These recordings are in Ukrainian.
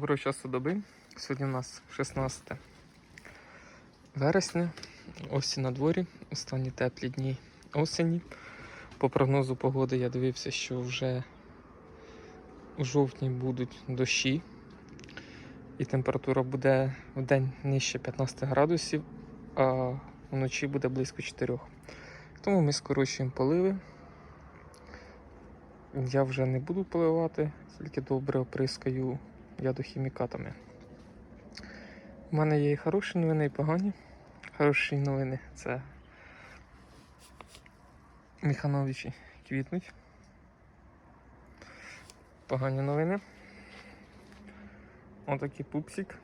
Доброго часу доби. Сьогодні у нас 16 вересня. Осінь на дворі. Останні теплі дні осені. По прогнозу погоди я дивився, що вже у жовтні будуть дощі. І температура буде в день нижче 15 градусів, а вночі буде близько 4. Тому ми скорочуємо поливи. Я вже не буду поливати, тільки добре оприскаю ядохімікатами. У мене є і хороші новини, і погані. Хороші новини це Міхановичі квітнуть. Погані новини. Отакий пупсик.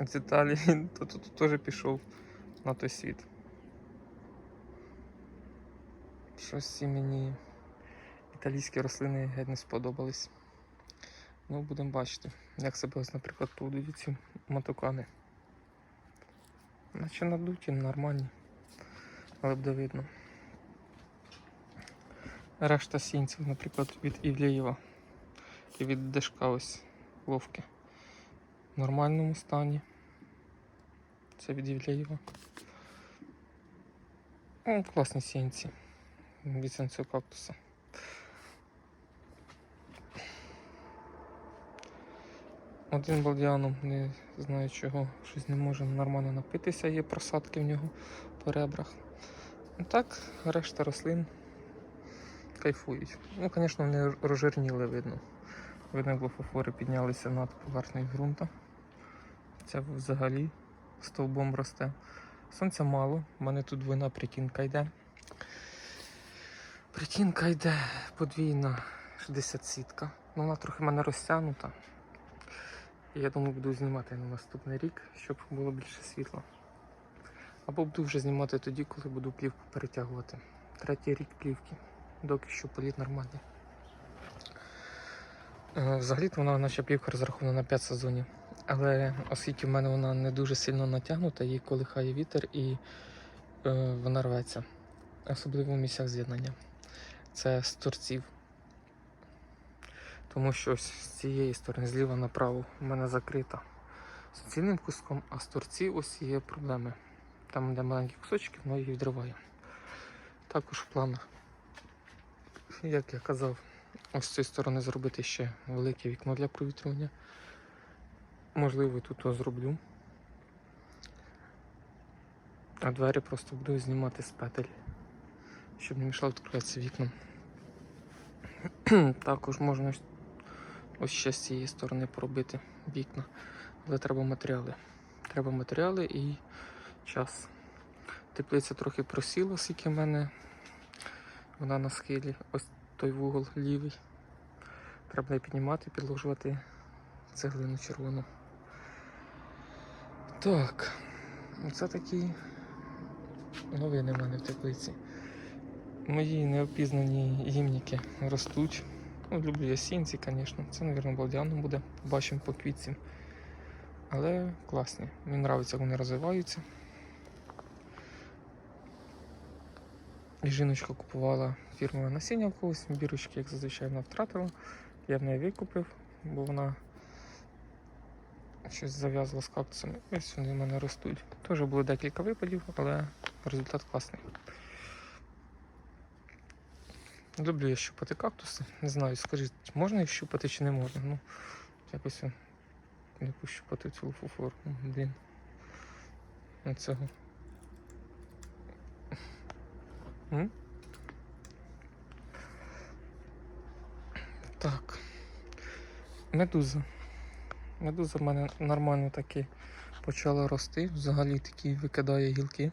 З Італії, тут теж пішов на той світ. Щось ці мені італійські рослини геть не сподобались. Ну, будемо бачити, як себе, наприклад, поведуть ці матукани. Наче надуті, нормальні, але буде видно. Решта сінців, наприклад, від Івлеєва і від Дешка ось вовки. В нормальному стані. Це від Івлеєва. О, класні сінці від сенцю кактуса. Один балдіаном, не знаю чого, щось не може нормально напитися, є просадки в нього по ребрах. Ну Так, решта рослин кайфують. Ну, звісно, вони розжирніли видно. Видно, як фофори піднялися над поверхнею ґрунта. Це взагалі стовбом росте. Сонця мало, в мене тут двойна притінка йде. Притінка йде подвійна 60 сітка. Ну, вона трохи в мене розтягнута. Я думаю, буду знімати на наступний рік, щоб було більше світла. Або буду вже знімати тоді, коли буду плівку перетягувати. Третій рік плівки, доки що політ нормальний. Е, Взагалі-то вона наша плівка розрахована на 5 сезонів. Але оскільки в мене вона не дуже сильно натягнута, її колихає вітер і е, вона рветься. Особливо в місцях з'єднання. Це з торців. Тому що ось з цієї сторони, зліва направо, у мене закрита суцільним куском, а з торців ось є проблеми. Там, де маленькі кусочки, воно її відриває. Також в планах, як я казав, ось з цієї сторони зробити ще велике вікно для провітрювання. Можливо, тут то зроблю. А двері просто буду знімати з петель, щоб не мішало відкриватися вікном. Також можна ось- ще з цієї сторони поробити вікна. Але треба матеріали. Треба матеріали і час. Теплиця трохи просіла, скільки в мене вона на схилі. Ось той вугол лівий. Треба її піднімати, підложувати цеглину червону. Так, це такі новини в мене в теплиці. Мої неопізнані гімніки ростуть. Ну, люблю я сінці, звісно. Це, мабуть, балдіаном буде. Побачимо по квітці. Але класні. Мені подобається, як вони розвиваються. І жіночка купувала фірмове насіння в когось, бірочки, як зазвичай вона втратила. Я в неї викупив, бо вона щось зав'язала з кактусами. Ось вони в мене ростуть. Теж було декілька випадів, але результат класний. Люблю я щупати кактуси. Не знаю, скажіть, можна їх щупати чи не можна? Ну, якось я не пощупати цю луфофору. Блін. Оцього. М? Так. Медуза. Медуза в мене нормально таки почала рости. Взагалі такі викидає гілки.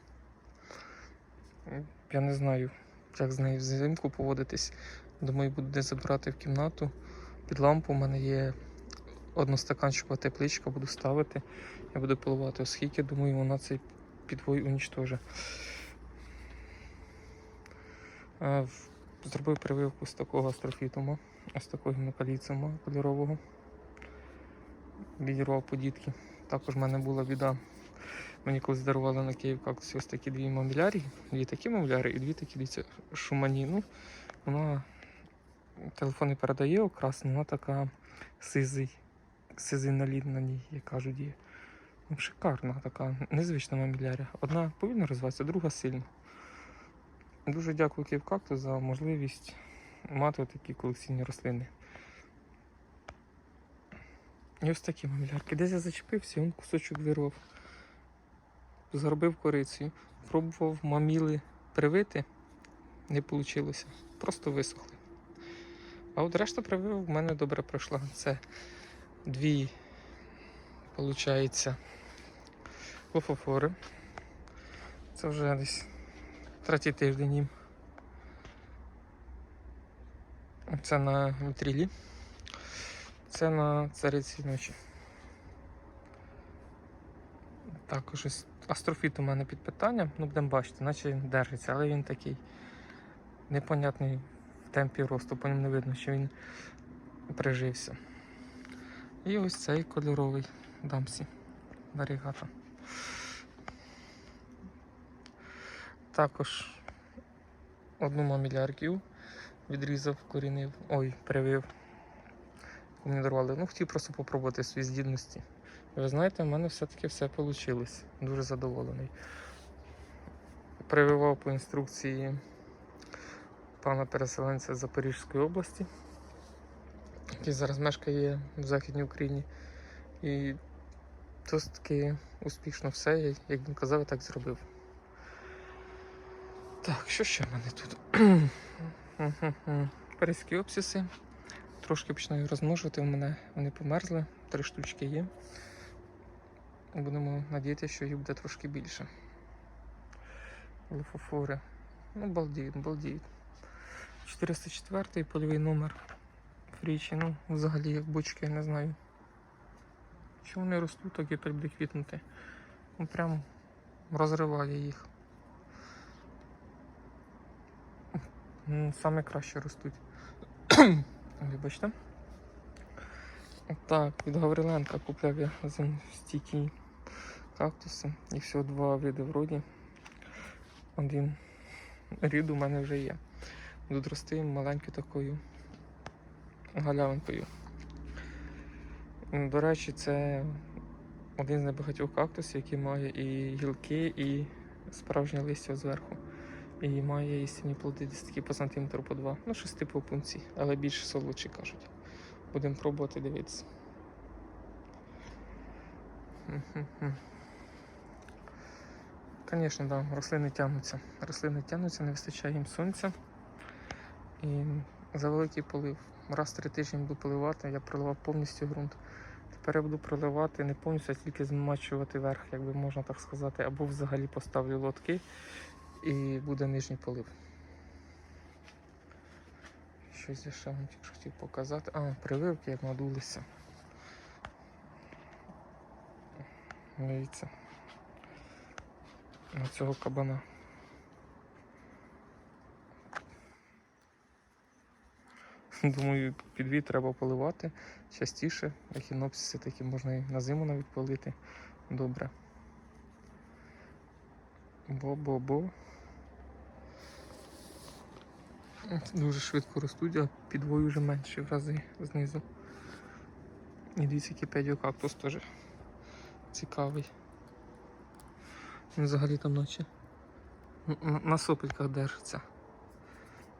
Я не знаю, як з нею взимку поводитись. Думаю, буду десь забрати в кімнату. Під лампу у мене є одностаканчикова тепличка, буду ставити. Я буду поливати оскільки, думаю, вона цей підвой унічтожить. Е, Зробив прививку з такого астрофітума, ось такого гімнокаліциума кольорового. Відірвав подітки. Також в мене була біда. Мені колись дарували на Київ кактусі ось такі дві мамілярі, дві такі маміляри і дві такі дивіться, шумані. Ну, вона телефон не передає окрас, вона така сизий, сезиналін на ній, як кажуть, є. Ну, шикарна така, незвична мамілярія. Одна повільно розвивається, друга сильно. Дуже дякую Київкакту за можливість мати такі колекційні рослини. І ось такі мамілярки. Десь я зачепився, він кусочок вирвав. Заробив корицею. Пробував маміли привити, не вийшло. Просто висохли. А от решта прививок в мене добре пройшла. Це дві, виходить, лофофори. Це вже десь третій тиждень їм. Це на вітрілі. Це на цариці ночі. Також ось астрофіт у мене під питанням, ну будемо бачити, наче він держиться, але він такий непонятний в темпі росту, по ньому не видно, що він прижився. І ось цей кольоровий дамсі варігата. Також одну мамілярків відрізав, корінив, ой, привив. Мені дарували. Ну, хотів просто попробувати свої здібності. Ви знаєте, в мене все-таки все вийшло. Дуже задоволений. Прививав по інструкції пана переселенця Запорізької області, який зараз мешкає в Західній Україні. І досить таки успішно все, як він казав, так зробив. Так, що ще в мене тут? Паризькі обсіси. Трошки починаю розмножувати, у мене вони померзли, три штучки є. Будемо надіятися, що їх буде трошки більше. Лофофори. Ну, балдіють, балдіють. 404 польовий номер фрічі. Ну, взагалі, як бочки, я не знаю. Що вони ростуть, так і опять буде квітнути. Ну, прям розриває їх. Ну, Саме краще ростуть. Вибачте. Так, від Гавриленка купляв я стійкі кактуси. Їх всього два види вроді. Один рід у мене вже є. Будуть рости маленькою такою галявинкою. До речі, це один з небагатьох кактусів, який має і гілки, і справжнє листя зверху. І має істинні плоди десь такі по сантиметру по два. Ну, щось типу пункцій, але більш солодші кажуть. Будемо пробувати дивитися. Звісно, да, рослини тягнуться. Рослини тягнуться, не вистачає їм сонця. І за великий полив. Раз в три тижні буду поливати, я проливав повністю ґрунт. Тепер я буду проливати не повністю, а тільки змачувати верх, як би можна так сказати, або взагалі поставлю лотки і буде нижній полив. Щось я ще вам тільки хотів показати. А, прививки як надулися. Дивіться. На цього кабана. Думаю, підвід треба поливати частіше. Ехінопсиси такі можна і на зиму навіть полити. Добре. Бо-бо-бо. Дуже швидко ростуть, а підвою вже менше в рази знизу. І дивіться, який педіокактус теж цікавий. Він взагалі там наче н- н- на сопельках держиться.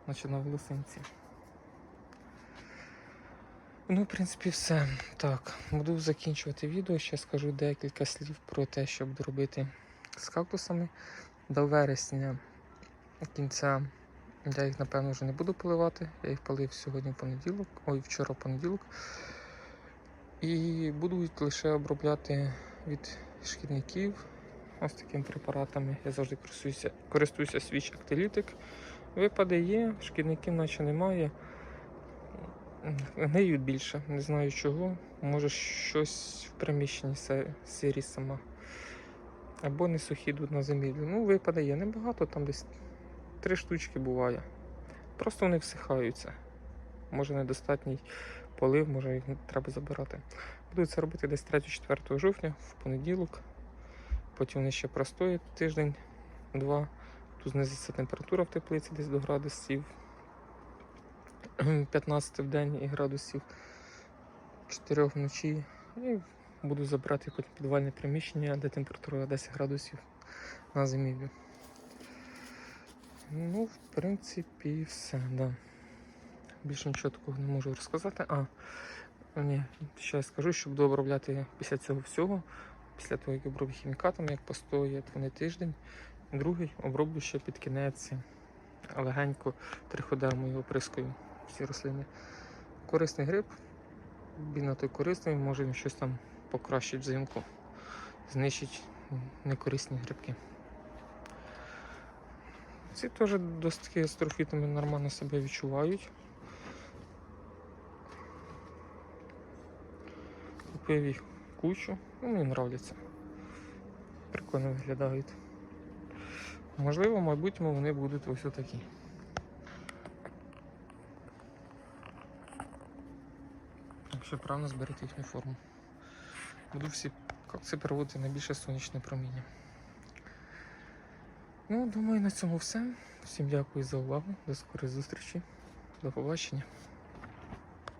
Наче на волосинці. Ну, в принципі, все. Так, буду закінчувати відео. Ще скажу декілька слів про те, що буду робити з кактусами. До вересня кінця я їх, напевно, вже не буду поливати. Я їх полив сьогодні в понеділок, ой, вчора в понеділок. І буду лише обробляти від шкідників. Ось такими препаратами. Я завжди користуюся, користуюся свіч актилітик. Випади є, шкідників наче немає. Гниють більше, не знаю чого. Може щось в приміщенні сирі сама. Або не сухі йдуть на замідлю. Ну, випаде є небагато, там десь три штучки буває. Просто вони всихаються. Може недостатній полив, може їх треба забирати. Буду це робити десь 3-4 жовтня, в понеділок. Потім вони ще простоять тиждень-два. Тут знизиться температура в теплиці десь до градусів 15 в день і градусів 4 вночі І буду забирати потім підвальне приміщення, де температура 10 градусів на зимівлю. Ну, в принципі, все, да. Більше нічого такого не можу розказати. А, ні, ще скажу, щоб дообробляти після цього всього, після того, як оброблю хімікатами, як постоять вони тиждень, другий оброблю ще під кінець легенько триходермою оприскою всі рослини. Корисний гриб, він на той корисний, може він щось там покращить взимку, знищить некорисні грибки. Ці теж досить з трофітами нормально себе відчувають. Купив їх кучу, ну, мені нравляться. Прикольно виглядають. Можливо, в майбутньому вони будуть ось отакі. Якщо правильно зберете їхню форму. Буду всі кокси переводити на більше сонячне проміння. Ну, думаю, на цьому все. Всім дякую за увагу. До скорої зустрічі. До побачення.